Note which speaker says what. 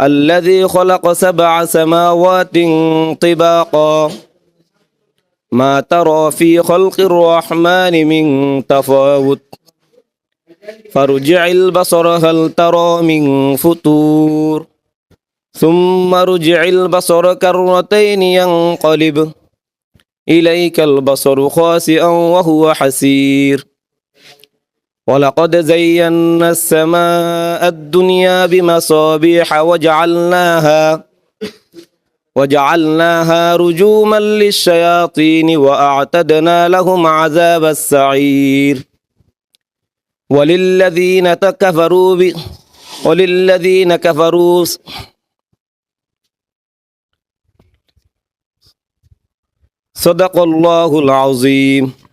Speaker 1: الذي خلق سبع سماوات طباقا. ما ترى في خلق الرحمن من تفاوت. فارجع البصر هل ترى من فتور ثم رجع البصر كرتين ينقلب. إليك البصر خاسئا وهو حسير. ولقد زينا السماء الدنيا بمصابيح وجعلناها وجعلناها رجوما للشياطين وأعتدنا لهم عذاب السعير وللذين كفروا. وللذين كفروا صدق الله العظيم